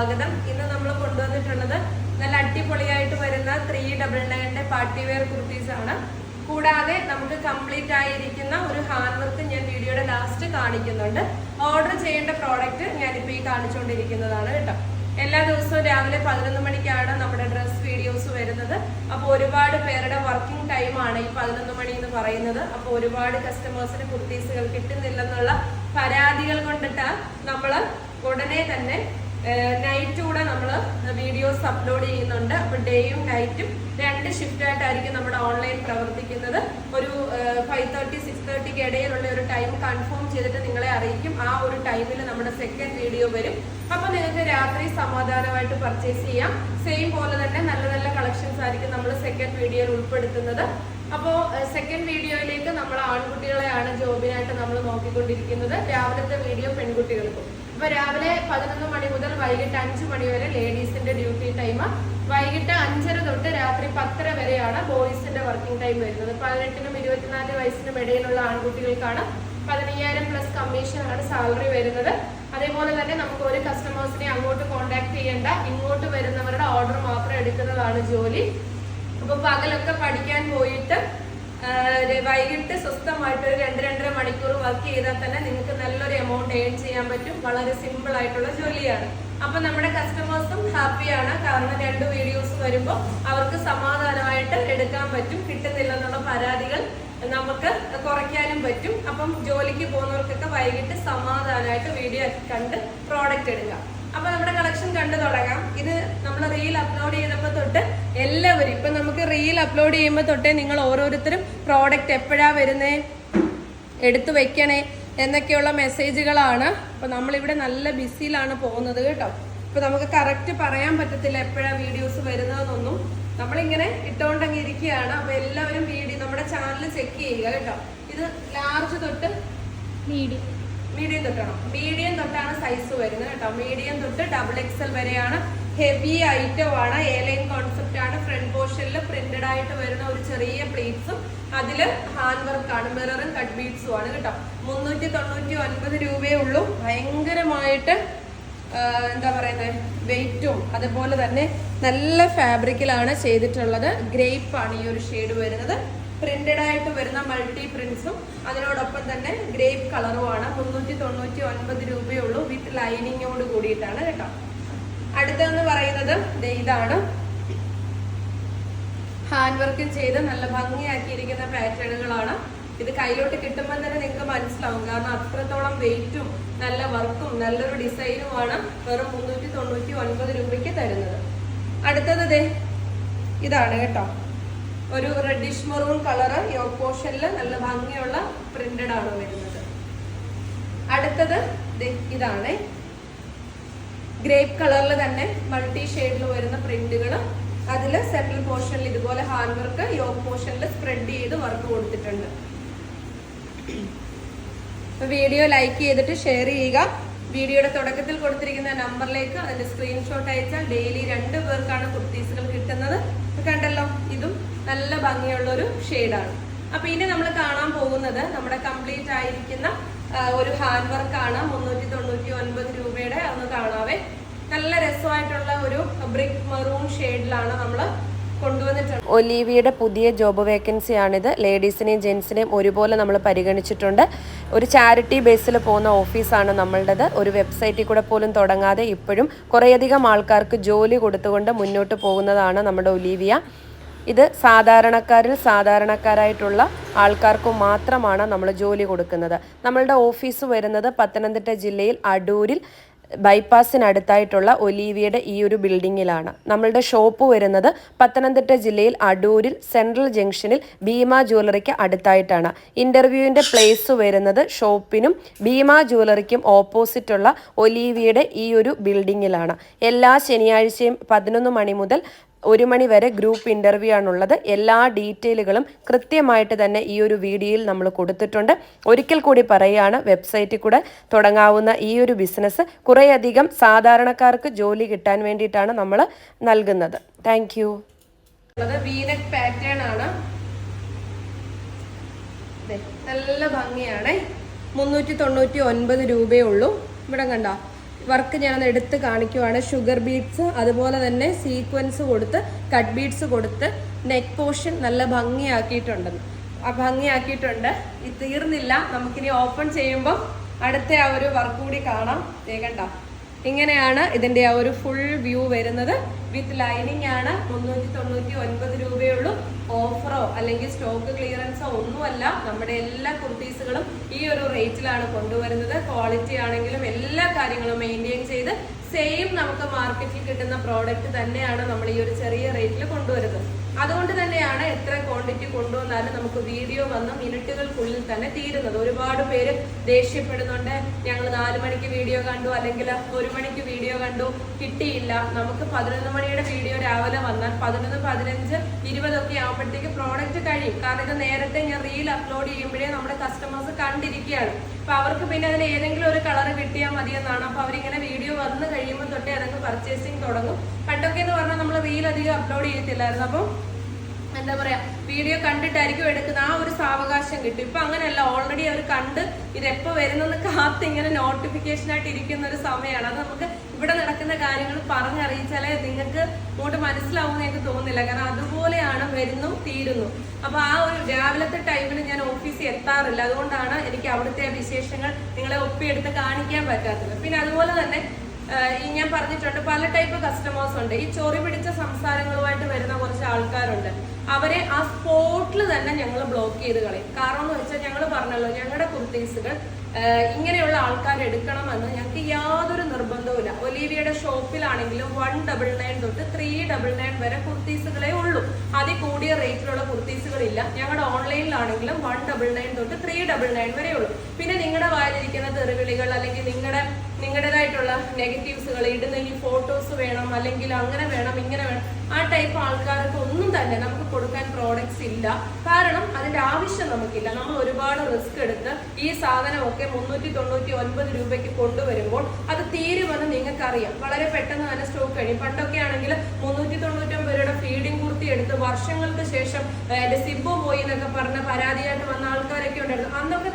സ്വാഗതം. ഇന്ന് നമ്മൾ കൊണ്ടുവന്നിട്ടുള്ളത് നല്ല അടിപൊളിയായിട്ട് വരുന്ന ത്രീ ഡബിൾ നയന്റെ പാർട്ടി വെയർ കുർത്തീസ് ആണ്. കൂടാതെ നമുക്ക് കംപ്ലീറ്റ് ആയിരിക്കുന്ന ഒരു ഹാൻഡ് വർക്ക് ഞാൻ വീഡിയോയുടെ ലാസ്റ്റ് കാണിക്കുന്നുണ്ട്. ഓർഡർ ചെയ്യേണ്ട പ്രോഡക്റ്റ് ഞാനിപ്പോൾ ഈ കാണിച്ചുകൊണ്ടിരിക്കുന്നതാണ് കേട്ടോ. എല്ലാ ദിവസവും രാവിലെ പതിനൊന്ന് മണിക്കാണ് നമ്മുടെ ഡ്രസ് വീഡിയോസ് വരുന്നത്. അപ്പോൾ ഒരുപാട് പേരുടെ വർക്കിംഗ് ടൈമാണ് ഈ പതിനൊന്ന് മണി എന്ന് പറയുന്നത്. അപ്പോൾ ഒരുപാട് കസ്റ്റമേഴ്സിന് കുർത്തീസുകൾ കിട്ടുന്നില്ലെന്നുള്ള പരാതികൾ കൊണ്ടിട്ട് നമ്മൾ ഉടനെ തന്നെ നൈറ്റ് കൂടെ നമ്മൾ വീഡിയോസ് അപ്ലോഡ് ചെയ്യുന്നുണ്ട്. അപ്പൊ ഡേയും നൈറ്റും രണ്ട് ഷിഫ്റ്റ് ആയിട്ടായിരിക്കും നമ്മുടെ ഓൺലൈൻ പ്രവർത്തിക്കുന്നത്. ഒരു ഫൈവ് തേർട്ടി സിക്സ് തേർട്ടിക്ക് ഇടയിലുള്ള ഒരു ടൈം കൺഫേം ചെയ്തിട്ട് നിങ്ങളെ അറിയിക്കും. ആ ഒരു ടൈമിൽ നമ്മുടെ സെക്കൻഡ് വീഡിയോ വരും. അപ്പൊ നിങ്ങൾക്ക് രാത്രി സമാധാനമായിട്ട് പർച്ചേസ് ചെയ്യാം. സെയിം പോലെ തന്നെ നല്ല നല്ല കളക്ഷൻസ് ആയിരിക്കും നമ്മൾ സെക്കൻഡ് വീഡിയോയിൽ ഉൾപ്പെടുത്തുന്നത്. അപ്പോൾ സെക്കൻഡ് വീഡിയോയിലേക്ക് നമ്മൾ ആൺകുട്ടികളെയാണ് ജോബിനായിട്ട് നമ്മൾ നോക്കിക്കൊണ്ടിരിക്കുന്നത് രാവിലത്തെ വീഡിയോ പെൺകുട്ടികൾക്കും. അപ്പൊ രാവിലെ പതിനൊന്ന് മണി മുതൽ വൈകിട്ട് അഞ്ച് മണി വരെ ലേഡീസിന്റെ ഡ്യൂട്ടി ടൈം വൈകിട്ട് അഞ്ചര തൊട്ട് രാത്രി പത്തര വരെയാണ് ബോയ്സിന്റെ വർക്കിംഗ് ടൈം വരുന്നത്. പതിനെട്ടിനും ഇരുപത്തിനാല് വയസ്സിനും ഇടയിലുള്ള ആൺകുട്ടികൾക്കാണ് പതിനയ്യായിരം പ്ലസ് കമ്മീഷനാണ് സാലറി വരുന്നത്. അതേപോലെ തന്നെ നമുക്ക് ഒരു കസ്റ്റമേഴ്സിനെ അങ്ങോട്ട് കോൺടാക്ട് ചെയ്യേണ്ട ഇങ്ങോട്ട് വരുന്നവരുടെ ഓർഡർ മാത്രം എടുക്കുന്നതാണ് ജോലി. അപ്പൊ പകലൊക്കെ പഠിക്കാൻ പോയിട്ട് വൈകിട്ട് സ്വസ്ഥമായിട്ട് ഒരു രണ്ട് രണ്ടര മണിക്കൂർ വർക്ക് ചെയ്താൽ തന്നെ നിങ്ങൾക്ക് നല്ലൊരു എമൗണ്ട് ഏൺ ചെയ്യാൻ പറ്റും. വളരെ സിമ്പിൾ ആയിട്ടുള്ള ജോലിയാണ്. അപ്പൊ നമ്മുടെ കസ്റ്റമേഴ്സും ഹാപ്പിയാണ് കാരണം രണ്ട് വീഡിയോസ് വരുമ്പോൾ അവർക്ക് സമാധാനമായിട്ട് എടുക്കാൻ പറ്റും. കിട്ടുന്നില്ലെന്നുള്ള പരാതികൾ നമുക്ക് കുറയ്ക്കാനും പറ്റും. അപ്പം ജോലിക്ക് പോകുന്നവർക്കൊക്കെ വൈകിട്ട് സമാധാനമായിട്ട് വീഡിയോ കണ്ട് പ്രോഡക്റ്റ് എടുക്കാം. അപ്പൊ നമ്മുടെ കളക്ഷൻ കണ്ടു തുടങ്ങാം. ഇത് നമ്മൾ റീൽ അപ്ലോഡ് ചെയ്തപ്പോൾ തൊട്ട് എല്ലാവരും ഇപ്പൊ നമുക്ക് റീൽ അപ്ലോഡ് ചെയ്യുമ്പോൾ തൊട്ടേ നിങ്ങൾ ഓരോരുത്തരും പ്രോഡക്റ്റ് എപ്പോഴാ വരുന്നേ എടുത്തു വെക്കണേ എന്നൊക്കെയുള്ള മെസ്സേജുകളാണ് അപ്പൊ നമ്മളിവിടെ നല്ല ബിസിയിലാണ് പോകുന്നത് കേട്ടോ. ഇപ്പൊ നമുക്ക് കറക്റ്റ് പറയാൻ പറ്റത്തില്ല എപ്പോഴാ വീഡിയോസ് വരുന്നതെന്നൊന്നും. നമ്മളിങ്ങനെ ഇട്ടുകൊണ്ടങ്ങ് ഇരിക്കുകയാണ് അപ്പൊ എല്ലാവരും വീഡിയോ നമ്മുടെ ചാനൽ ചെക്ക് ചെയ്യുക കേട്ടോ. ഇത് ലാർജ് തൊട്ട് മീഡിയം മീഡിയം തൊട്ടാണോ മീഡിയം തൊട്ടാണ് സൈസ് വരുന്നത് കേട്ടോ. മീഡിയം തൊട്ട് ഡബിൾ എക്സൽ വരെയാണ് ഹെവി ഐറ്റം ആണ്. എ ലൈൻ കോൺസെപ്റ്റ് ആണ്. ഫ്രണ്ട് പോർഷനിൽ പ്രിന്റഡ് ആയിട്ട് വരുന്ന ഒരു ചെറിയ പ്ലേറ്റ്സും അതിൽ ഹാൻഡ് വർക്ക് ആണ്. മിററും കട്ട് ബീഡ്സും ആണ് കേട്ടോ. മുന്നൂറ്റി തൊണ്ണൂറ്റി ഒൻപത് രൂപയേ ഉള്ളൂ. ഭയങ്കരമായിട്ട് എന്താ പറയുന്നത് വെയിറ്റും അതുപോലെ തന്നെ നല്ല ഫാബ്രിക്കിലാണ് ചെയ്തിട്ടുള്ളത്. ഗ്രേപ്പ് ആണ് ഈ ഒരു ഷെയ്ഡ് വരുന്നത്. പ്രിന്റഡ് ആയിട്ട് വരുന്ന മൾട്ടി പ്രിന്റ്സും അതിനോടൊപ്പം തന്നെ ഗ്രേപ്പ് കളറുമാണ് മുന്നൂറ്റി തൊണ്ണൂറ്റി ഒൻപത് രൂപയേ ഉള്ളൂ വിത്ത് ലൈനിങ്ങോട് കൂടിയിട്ടാണ് കേട്ടോ. അടുത്തതെന്ന് പറയുന്നത് ഇതാണ്. ഹാൻഡ് വർക്ക് ചെയ്ത് നല്ല ഭംഗിയാക്കിയിരിക്കുന്ന പാറ്റേണുകളാണ് ഇത് കയ്യിലോട്ട് കിട്ടുമ്പോൾ തന്നെ നിങ്ങൾക്ക് മനസ്സിലാവും. കാരണം അത്രത്തോളം വെയിറ്റും നല്ല വർക്കും നല്ലൊരു ഡിസൈനുമാണ് വെറും മുന്നൂറ്റി തൊണ്ണൂറ്റി ഒൻപത് രൂപയ്ക്ക് തരുന്നത്. അടുത്തത് ഇതാണ് കേട്ടോ. ഒരു റെഡിഷ് മെറൂൺ കളറ് യോക്ക് പോർഷനിൽ നല്ല ഭംഗിയുള്ള പ്രിന്റഡ് ആണ് വരുന്നത്. അടുത്തത് ഇതാണ്. ഗ്രേപ്പ് കളറിൽ തന്നെ മൾട്ടി ഷെയ്ഡിൽ വരുന്ന പ്രിന്റുകൾ അതിൽ സെൻട്രൽ പോർഷനിൽ ഇതുപോലെ ഹാൻഡ് വർക്ക് യോക്ക് പോർഷനിൽ സ്പ്രെഡ് ചെയ്ത് വർക്ക് കൊടുത്തിട്ടുണ്ട്. വീഡിയോ ലൈക്ക് ചെയ്തിട്ട് ഷെയർ ചെയ്യുക. വീഡിയോയുടെ തുടക്കത്തിൽ കൊടുത്തിരിക്കുന്ന നമ്പറിലേക്ക് അതിന്റെ സ്ക്രീൻഷോട്ട് അയച്ചാൽ ഡെയിലി രണ്ട് പേർക്കാണ് കുർത്തീസുകൾ കിട്ടുന്നത്. കണ്ടല്ലോ ഇതും നല്ല ഭംഗിയുള്ള ഒരു ഷെയ്ഡാണ്. അപ്പൊ ഇനി നമ്മൾ കാണാൻ പോകുന്നത് നമ്മുടെ കംപ്ലീറ്റ് ആയിരിക്കുന്ന ഒരു ഹാൻഡ് വർക്കാണ്. മുന്നൂറ്റി തൊണ്ണൂറ്റി ഒൻപത് രൂപയുടെ ഒന്ന് കാണാവേ. നല്ല രസമായിട്ടുള്ള ഒരു ബ്രിക്ക് മെറൂൺ ഷെയ്ഡിലാണ് നമ്മൾ ഒലീവിയുടെ പുതിയ ജോബ് വേക്കൻസിയാണിത്. ലേഡീസിനെയും ജെൻസിനെയും ഒരുപോലെ നമ്മൾ പരിഗണിച്ചിട്ടുണ്ട്. ഒരു ചാരിറ്റി ബേസിൽ പോകുന്ന ഓഫീസാണ് നമ്മളുടേത്. ഒരു വെബ്സൈറ്റിൽ കൂടെ പോലും തുടങ്ങാതെ ഇപ്പോഴും കുറേയധികം ആൾക്കാർക്ക് ജോലി കൊടുത്തുകൊണ്ട് മുന്നോട്ട് പോകുന്നതാണ് നമ്മുടെ ഒലീവിയ. ഇത് സാധാരണക്കാരിൽ സാധാരണക്കാരായിട്ടുള്ള ആൾക്കാർക്ക് മാത്രമാണ് നമ്മൾ ജോലി കൊടുക്കുന്നത്. നമ്മളുടെ ഓഫീസ് വരുന്നത് പത്തനംതിട്ട ജില്ലയിൽ അടൂരിൽ ബൈപ്പാസിനടുത്തായിട്ടുള്ള ഒലീവിയുടെ ഈ ഒരു ബിൽഡിങ്ങിലാണ്. നമ്മളുടെ ഷോപ്പ് വരുന്നത് പത്തനംതിട്ട ജില്ലയിൽ അടൂരിൽ സെൻട്രൽ ജംഗ്ഷനിൽ ഭീമ ജ്വല്ലറിക്ക് അടുത്തായിട്ടാണ്. ഇന്റർവ്യൂവിന്റെ പ്ലേസ് വരുന്നത് ഷോപ്പിനും ഭീമ ജ്വല്ലറിക്കും ഓപ്പോസിറ്റുള്ള ഒലീവിയുടെ ഈ ഒരു ബിൽഡിങ്ങിലാണ്. എല്ലാ ശനിയാഴ്ചയും പതിനൊന്ന് മണി മുതൽ ഒരു മണി വരെ ഗ്രൂപ്പ് ഇന്റർവ്യൂ ആണുള്ളത്. എല്ലാ ഡീറ്റെയിലുകളും കൃത്യമായിട്ട് തന്നെ ഈ ഒരു വീഡിയോയിൽ നമ്മൾ കൊടുത്തിട്ടുണ്ട്. ഒരിക്കൽ കൂടി പറയുകയാണ് വെബ്സൈറ്റിൽ കൂടെ തുടങ്ങാവുന്ന ഈ ഒരു ബിസിനസ് കുറേയധികം സാധാരണക്കാർക്ക് ജോലി കിട്ടാൻ വേണ്ടിയിട്ടാണ് നമ്മൾ നൽകുന്നത്. താങ്ക് യു വീനക് പാറ്റേൺ ആണ്. നല്ല ഭംഗിയാണേ. മുന്നൂറ്റി തൊണ്ണൂറ്റി ഒൻപത് രൂപയേ ഉള്ളൂ. ഇവിടെ കണ്ട? വർക്ക് ഞാനൊന്ന് എടുത്ത് കാണിക്കുവാണ്. ഷുഗർ ബീഡ്സ് അതുപോലെ തന്നെ സീക്വൻസ് കൊടുത്ത് കട്ട് ബീഡ്സ് കൊടുത്ത് നെക്ക് പോർഷൻ നല്ല ഭംഗിയാക്കിയിട്ടുണ്ട്. ഭംഗിയാക്കിയിട്ടുണ്ട്. ഇത് തീർന്നില്ല. നമുക്കിനി ഓപ്പൺ ചെയ്യുമ്പോൾ അടുത്ത ആ ഒരു വർക്ക് കൂടി കാണാം. കണ്ടോ? ഇങ്ങനെയാണ് ഇതിന്റെ ആ ഒരു ഫുൾ വ്യൂ വരുന്നത്. വിത്ത് ലൈനിങ് ആണ് മുന്നൂറ്റി തൊണ്ണൂറ്റി ഒൻപത് രൂപയുള്ളൂ ഓഫറോ അല്ലെങ്കിൽ സ്റ്റോക്ക് ക്ലിയറൻസോ ഒന്നുമല്ല. നമ്മുടെ എല്ലാ കുർത്തീസുകളും ഈ ഒരു റേറ്റിലാണ് കൊണ്ടുവരുന്നത്. ക്വാളിറ്റി ആണെങ്കിലും എല്ലാ കാര്യങ്ങളും മെയിന്റെയിൻ ചെയ്ത് സെയിം നമുക്ക് മാർക്കറ്റിൽ കിട്ടുന്ന പ്രോഡക്റ്റ് തന്നെയാണ് നമ്മൾ ഈ ഒരു ചെറിയ റേറ്റിൽ കൊണ്ടുവരുന്നത്. അതുകൊണ്ട് തന്നെയാണ് എത്ര ക്വാണ്ടിറ്റി കൊണ്ടുവന്നാലും നമുക്ക് വീഡിയോ വന്ന് മിനിറ്റുകൾക്കുള്ളിൽ തന്നെ തീരുന്നത്. ഒരുപാട് പേര് ദേഷ്യപ്പെടുന്നുണ്ട്. ഞങ്ങൾ നാല് മണിക്ക് വീഡിയോ കണ്ടു അല്ലെങ്കിൽ ഒരു മണിക്ക് വീഡിയോ കണ്ടു കിട്ടിയില്ല. നമുക്ക് പതിനൊന്ന് മണിയുടെ വീഡിയോ രാവിലെ വന്നാൽ പതിനൊന്ന് പതിനഞ്ച് ഇരുപതൊക്കെ ആകുമ്പോഴത്തേക്ക് പ്രോഡക്റ്റ് കഴിയും. കാരണം ഇത് നേരത്തെ ഞാൻ റീൽ അപ്ലോഡ് ചെയ്യുമ്പോഴേ നമ്മുടെ കസ്റ്റമേഴ്സ് കണ്ടിരിക്കുകയാണ്. അപ്പൊ അവർക്ക് പിന്നെ അതിൽ ഏതെങ്കിലും ഒരു കളർ കിട്ടിയാൽ മതിയെന്നാണ്. അപ്പൊ അവരിങ്ങനെ വീഡിയോ വന്ന് കഴിയുമ്പോൾ തൊട്ടേ അതങ്ങ് പർച്ചേസിങ് തുടങ്ങും. പണ്ടൊക്കെ എന്ന് പറഞ്ഞാൽ നമ്മൾ റീൽ അധികം അപ്ലോഡ് ചെയ്യത്തില്ലായിരുന്നു. അപ്പം എന്താ പറയാ വീഡിയോ കണ്ടിട്ടായിരിക്കും എടുക്കുന്ന ആ ഒരു സാവകാശം കിട്ടും. ഇപ്പൊ അങ്ങനെയല്ല ഓൾറെഡി അവർ കണ്ട് ഇത് എപ്പോ വരുന്നെന്ന് കാത്ത് ഇങ്ങനെ നോട്ടിഫിക്കേഷൻ ആയിട്ട് ഇരിക്കുന്ന ഒരു സമയമാണ് അത് നമുക്ക് ഇവിടെ നടക്കുന്ന കാര്യങ്ങൾ പറഞ്ഞറിയിച്ചാലേ നിങ്ങൾക്ക് ഇങ്ങോട്ട് മനസ്സിലാവുമെന്ന് എനിക്ക് തോന്നുന്നില്ല. കാരണം അതുപോലെയാണ് വരുന്നു തീരുന്നു. അപ്പൊ ആ ഒരു രാവിലത്തെ ടൈമിൽ ഞാൻ ഓഫീസിൽ എത്താറില്ല. അതുകൊണ്ടാണ് എനിക്ക് അവിടുത്തെ വിശേഷങ്ങൾ നിങ്ങളെ ഒപ്പിയെടുത്ത് കാണിക്കാൻ പറ്റാത്തത്. പിന്നെ അതുപോലെ തന്നെ ഞാൻ പറഞ്ഞിട്ടുണ്ട് പല ടൈപ്പ് കസ്റ്റമേഴ്സ് ഉണ്ട്. ഈ ചൊറി പിടിച്ച സംസാരങ്ങളുമായിട്ട് വരുന്ന കുറച്ച് ആൾക്കാരുണ്ട്. അവരെ ആ സ്പോട്ടിൽ തന്നെ ഞങ്ങൾ ബ്ലോക്ക് ചെയ്ത് കളയും. കാരണം എന്ന് വെച്ചാൽ ഞങ്ങൾ പറഞ്ഞല്ലോ ഞങ്ങളുടെ കുർത്തീസുകൾ ഇങ്ങനെയുള്ള ആൾക്കാർ എടുക്കണമെന്ന് ഞങ്ങൾക്ക് യാതൊരു നിർബന്ധവുമില്ല. ഒലീവിയുടെ ഷോപ്പിലാണെങ്കിലും വൺ ഡബിൾ നയൻ തൊട്ട് ത്രീ ഡബിൾ നയൻ വരെ കുർത്തീസുകളേ ഉള്ളൂ. അതിൽ കൂടിയ റേറ്റിലുള്ള കുർത്തീസുകളില്ല. ഞങ്ങളുടെ ഓൺലൈനിലാണെങ്കിലും വൺ ഡബിൾ നയൻ തൊട്ട് ത്രീ ഡബിൾ നയൻ വരെ ഉള്ളൂ. പിന്നെ നിങ്ങളുടെ വായിലിരിക്കുന്ന തെറിവിളികൾ അല്ലെങ്കിൽ നിങ്ങളുടെ നിങ്ങളുടേതായിട്ടുള്ള നെഗറ്റീവ്സുകൾ ഇടുന്ന ഈ ഫോട്ടോസ് വേണം അല്ലെങ്കിൽ അങ്ങനെ വേണം ഇങ്ങനെ വേണം ആ ടൈപ്പ് ആൾക്കാർക്ക് ഒന്നും തന്നെ നമുക്ക് കൊടുക്കാൻ പ്രോഡക്ട്സ് ഇല്ല. കാരണം അതിന്റെ ആവശ്യം നമുക്കില്ല. നമ്മൾ ഒരുപാട് റിസ്ക് എടുത്ത് ഈ സാധനമൊക്കെ മുന്നൂറ്റി തൊണ്ണൂറ്റി ഒൻപത് രൂപയ്ക്ക് കൊണ്ടുവരുമ്പോൾ അത് തീരുമെന്ന് നിങ്ങൾക്കറിയാം. വളരെ പെട്ടെന്ന് തന്നെ സ്റ്റോക്ക് കഴിയും. പണ്ടൊക്കെ ആണെങ്കിൽ മുന്നൂറ്റി തൊണ്ണൂറ്റൊമ്പത് രൂപയുടെ ഫീഡിംഗ് കുർത്തി എടുത്ത് വർഷങ്ങൾക്ക് ശേഷം എന്റെ സിബോ പോയി എന്നൊക്കെ പറഞ്ഞ പരാതിയായിട്ട് വന്ന ആൾക്കാരൊക്കെ ഉണ്ടായിരുന്നു. അന്നൊക്കെ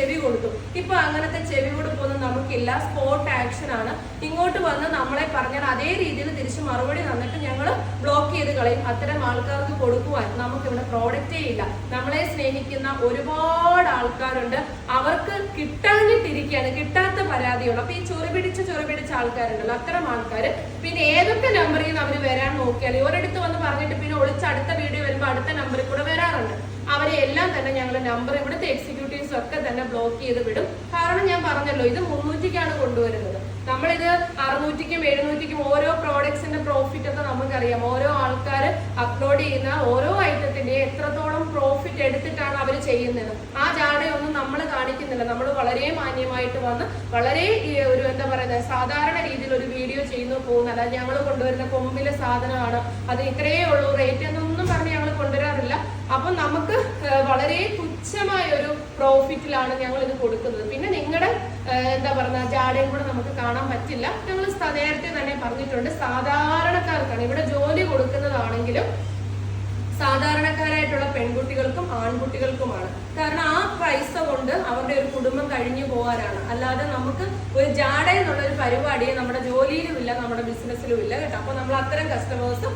ചെവി കൊടുത്തു. ഇപ്പൊ അങ്ങനത്തെ ചെവി കൊടുപ്പൊന്നും നമുക്കില്ല. സ്പോട്ട് ആക്ഷൻ ആണ്. ഇങ്ങോട്ട് വന്ന് നമ്മളെ പറഞ്ഞാൽ അതേ രീതിയിൽ തിരിച്ച് മറുപടി തന്നിട്ട് ഞങ്ങൾ ബ്ലോക്ക് ചെയ്ത് കളയും. അത്തരം ആൾക്കാർക്ക് കൊടുക്കുവാൻ നമുക്ക് ഇവിടെ പ്രോഡക്റ്റേ ഇല്ല. നമ്മളെ സ്നേഹിക്കുന്ന ഒരുപാട് ആൾക്കാരുണ്ട്. അവർക്ക് കിട്ടാഞ്ഞിട്ടിരിക്കുകയാണ്. കിട്ടാത്ത പരാതിയുള്ളൂ. അപ്പൊ ഈ ചൊറി പിടിച്ച ചൊറി പിടിച്ച ആൾക്കാരുണ്ടല്ലോ അത്തരം ആൾക്കാർ പിന്നെ ഏതൊക്കെ നമ്പറിൽ നിന്ന് അവർ വരാൻ നോക്കിയാൽ ഒരിടത്ത് വന്ന് പറഞ്ഞിട്ട് പിന്നെ ഒളിച്ച് അടുത്ത വീഡിയോ വരുമ്പോൾ അടുത്ത നമ്പറിൽ കൂടെ വരാറുണ്ട്. അവരെ എല്ലാം തന്നെ ഞങ്ങൾ നമ്പർ ഇവിടുത്തെ എക്സിക്യൂട്ടീവ്സ് ഒക്കെ തന്നെ ബ്ലോക്ക് ചെയ്ത് വിടും. കാരണം ഞാൻ പറഞ്ഞല്ലോ ഇത് മുന്നൂറ്റിക്കാണ് കൊണ്ടുവരുന്നത്. നമ്മളിത് അറുന്നൂറ്റിക്കും എഴുന്നൂറ്റിക്കും ഓരോ പ്രോഡക്ട്സിന്റെ പ്രോഫിറ്റ് ഒക്കെ നമുക്കറിയാം. ഓരോ അപ്ലോഡ് ചെയ്യുന്ന ഓരോ ഐറ്റത്തിന്റെ എത്രത്തോളം പ്രോഫിറ്റ് എടുത്തിട്ടാണ് അവർ ചെയ്യുന്നത്. ആ ജാടയൊന്നും നമ്മൾ കാണിക്കുന്നില്ല. നമ്മൾ വളരെ മാന്യമായിട്ട് വന്ന് വളരെ ഒരു എന്താ പറയുന്നത് സാധാരണ രീതിയിൽ ഒരു വീഡിയോ ചെയ്യുന്നു പോകുന്നത് അല്ലാതെ ഞങ്ങൾ കൊണ്ടുവരുന്ന കൊമ്പിലെ സാധനമാണ്. അത് ഇത്രയേ ഉള്ളൂ. റേറ്റ് എന്നൊന്നും പറഞ്ഞ് ഞങ്ങൾ കൊണ്ടുവരാറില്ല. അപ്പൊ നമുക്ക് വളരെ തുച്ഛമായ ഒരു പ്രോഫിറ്റിലാണ് ഞങ്ങൾ ഇത് കൊടുക്കുന്നത്. പിന്നെ നിങ്ങളുടെ എന്താ പറഞ്ഞ ജാടയും കൂടെ നമുക്ക് കാണാൻ പറ്റില്ല. ഞങ്ങൾ നേരത്തെ തന്നെ പറഞ്ഞിട്ടുണ്ട് സാധാരണക്കാർക്കാണ് ഇവിടെ ജോലി കൊടുക്കുന്നതാണെങ്കിലും സാധാരണക്കാരായിട്ടുള്ള പെൺകുട്ടികൾക്കും ആൺകുട്ടികൾക്കുമാണ്. കാരണം ആ പൈസ കൊണ്ട് അവരുടെ ഒരു കുടുംബം കഴിഞ്ഞു പോകാനാണ്. അല്ലാതെ നമുക്ക് ഒരു ജാട എന്നുള്ള ഒരു പരിപാടിയെ നമ്മുടെ ജോലിയിലും ഇല്ല നമ്മുടെ ബിസിനസ്സിലും ഇല്ല കേട്ടോ. അപ്പൊ നമ്മൾ അത്തരം കസ്റ്റമേഴ്സ്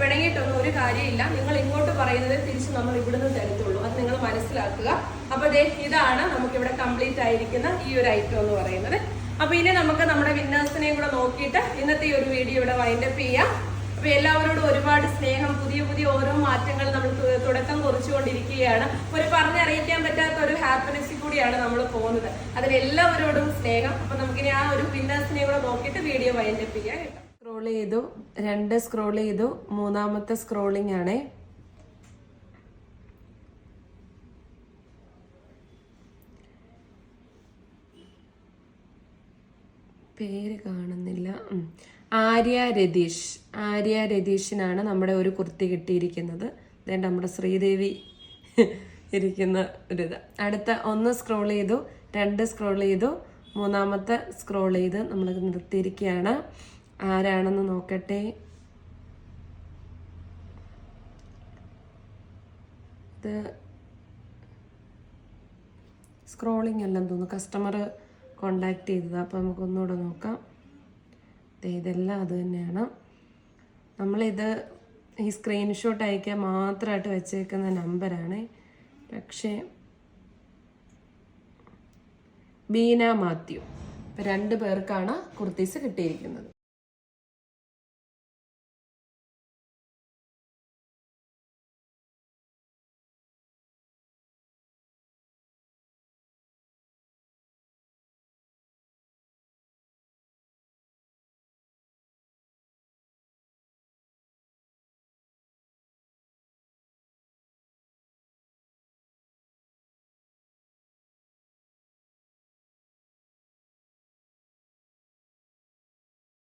പിണങ്ങിയിട്ടൊന്നും ഒരു കാര്യമില്ല. നിങ്ങൾ ഇങ്ങോട്ട് പറയുന്നത് തിരിച്ച് നമ്മൾ ഇവിടുന്ന് തരത്തുള്ളൂ. അത് നിങ്ങൾ മനസ്സിലാക്കുക. അപ്പൊ ദേ ഇതാണ് നമുക്ക് ഇവിടെ കംപ്ലീറ്റ് ആയിരിക്കുന്ന ഈ ഒരു ഐറ്റം എന്ന് പറയുന്നത്. അപ്പൊ ഇനി നമുക്ക് നമ്മുടെ വിന്നേഴ്സിനെയും കൂടെ നോക്കിയിട്ട് ഇന്നത്തെ ഈ ഒരു വീഡിയോ ഇവിടെ വൈൻഡപ്പ് ചെയ്യാം. അപ്പൊ എല്ലാവരോടും ഒരുപാട് സ്നേഹം. പുതിയ പുതിയ ഓരോ മാറ്റങ്ങൾ നമ്മൾ തുടക്കം കുറിച്ചുകൊണ്ടിരിക്കുകയാണ്. ഒരു പറഞ്ഞറിയിക്കാൻ പറ്റാത്ത ഒരു ഹാപ്പിനെസ്സിൽ കൂടിയാണ് നമ്മൾ പോകുന്നത്. അതിന് എല്ലാവരോടും സ്നേഹം. അപ്പൊ നമുക്കിനി ആ ഒരു വിന്നേഴ്സിനെയും കൂടെ നോക്കിയിട്ട് വീഡിയോ വൈൻഡപ്പ് ചെയ്യാം കേട്ടോ. സ്ക്രോൾ ചെയ്തു രണ്ട് സ്ക്രോൾ ചെയ്തു മൂന്നാമത്തെ സ്ക്രോളിംഗ് ആണ്. പേര് കാണുന്നില്ല. ആര്യ രതീഷ്. ആര്യ രതീഷിനാണ് നമ്മുടെ ഒരു കുർത്തി കിട്ടിയിരിക്കുന്നത്. ഇതേണ്ട നമ്മുടെ ശ്രീദേവി ഇരിക്കുന്ന ഒരിത് അടുത്ത ഒന്ന് സ്ക്രോൾ ചെയ്തു രണ്ട് സ്ക്രോൾ ചെയ്തു മൂന്നാമത്തെ സ്ക്രോൾ ചെയ്ത് നമ്മൾ നിർത്തിയിരിക്കുകയാണ്. ആരാണെന്ന് നോക്കട്ടെ? ഇത് സ്ക്രോളിംഗ് അല്ലെന്ന് തോന്നുന്നു. കസ്റ്റമർ കോണ്ടാക്ട് ചെയ്തത്. അപ്പോൾ നമുക്കൊന്നുകൂടെ നോക്കാം. ഇതെല്ലാം അത് തന്നെയാണ്. നമ്മളിത് ഈ സ്ക്രീൻഷോട്ട് അയക്കാൻ മാത്രമായിട്ട് വെച്ചേക്കുന്ന നമ്പറാണ് പക്ഷേ ബീന മാത്യു. രണ്ട് പേർക്കാണ് കുർത്തീസ് കിട്ടിയിരിക്കുന്നത്.